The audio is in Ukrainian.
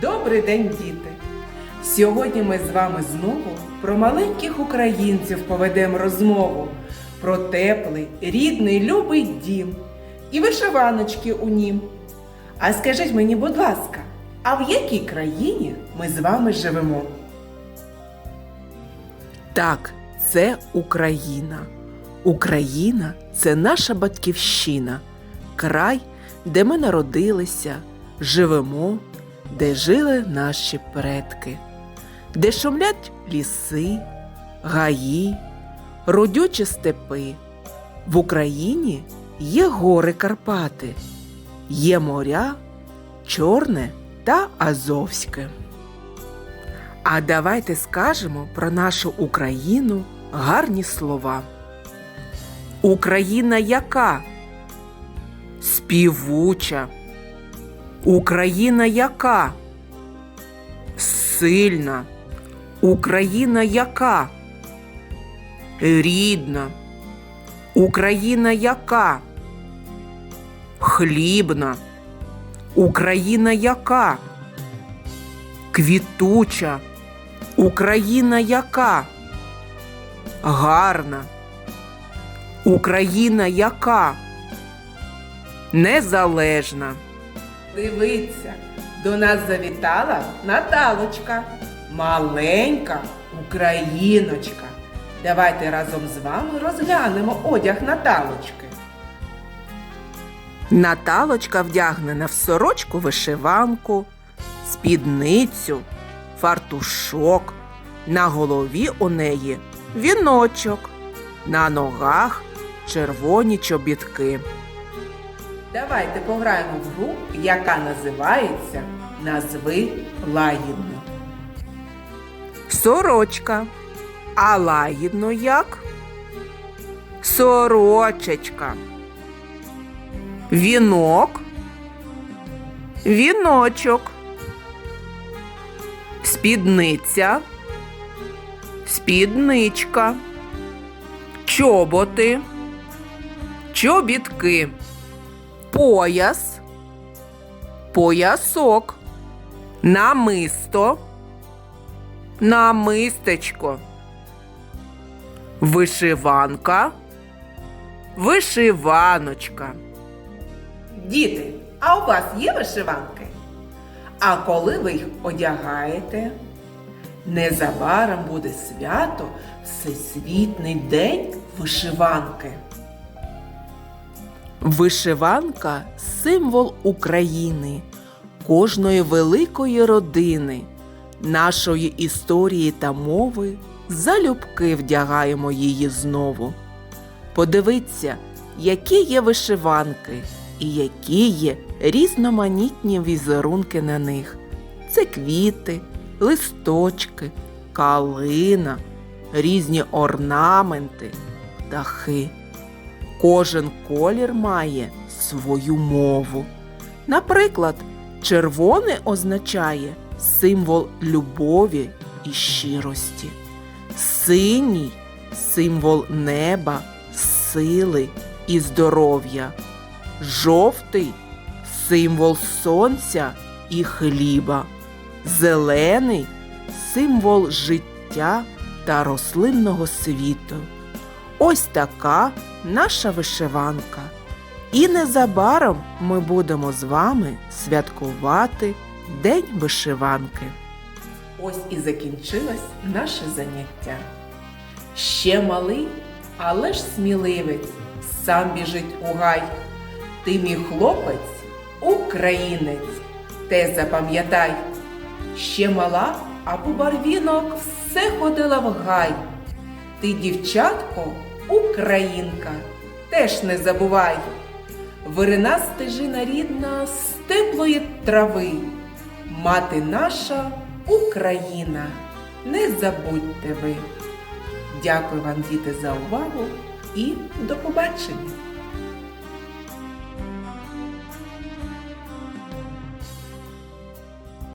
Добрий день, діти! Сьогодні ми з вами знову про маленьких українців поведемо розмову про теплий, рідний, любий дім і вишиваночки у нім. А скажіть мені, будь ласка, а в якій країні ми з вами живемо? Так, це Україна. Україна це наша батьківщина, край, де ми народилися, живемо, де жили наші предки, де шумлять ліси, гаї, родючі степи. В Україні є гори Карпати, є моря Чорне та Азовське. А давайте скажемо про нашу Україну гарні слова. Україна яка? Співуча. Україна яка? Сильна. Україна яка? Рідна. Україна яка? Хлібна. Україна яка? Квітуча. Україна яка? Гарна. Україна яка? Незалежна. Дивіться, до нас завітала Наталочка, маленька україночка. Давайте разом з вами розглянемо одяг Наталочки. Наталочка вдягнена в сорочку вишиванку, спідницю, фартушок. На голові у неї віночок, на ногах червоні чобітки. Давайте пограємо в гру, яка називається Назви лагідно. Сорочка. А лагідно як? Сорочечка. Вінок. Віночок. Спідниця. Спідничка. Чоботи. Чобітки. Пояс. Поясок. Намисто. Намистечко. Вишиванка. Вишиваночка. Діти, а у вас є вишиванки? А коли ви їх одягаєте? Незабаром буде свято Всесвітний день вишиванки. Вишиванка символ України, кожної великої родини, нашої історії та мови. Залюбки вдягаємо її знову. Подивіться, які є вишиванки і які є різноманітні візерунки на них. Це квіти, листочки, калина, різні орнаменти, птахи. Кожен колір має свою мову. Наприклад, червоне означає символ любові і щирості, синій символ неба, сили і здоров'я, жовтий символ сонця і хліба, зелений символ життя та рослинного світу. Ось така наша вишиванка. І незабаром ми будемо з вами святкувати День вишиванки. Ось і закінчилось наше заняття. Ще малий, але ж сміливець, сам біжить у гай. Ти мій хлопець, українець, те запам'ятай. Ще мала, а по барвінок все ходила в гай. Ти, дівчатко, українка, теж не забувай. Вирина стежина рідна з теплої трави. Мати наша Україна, не забудьте ви. Дякую вам, діти, за увагу і до побачення!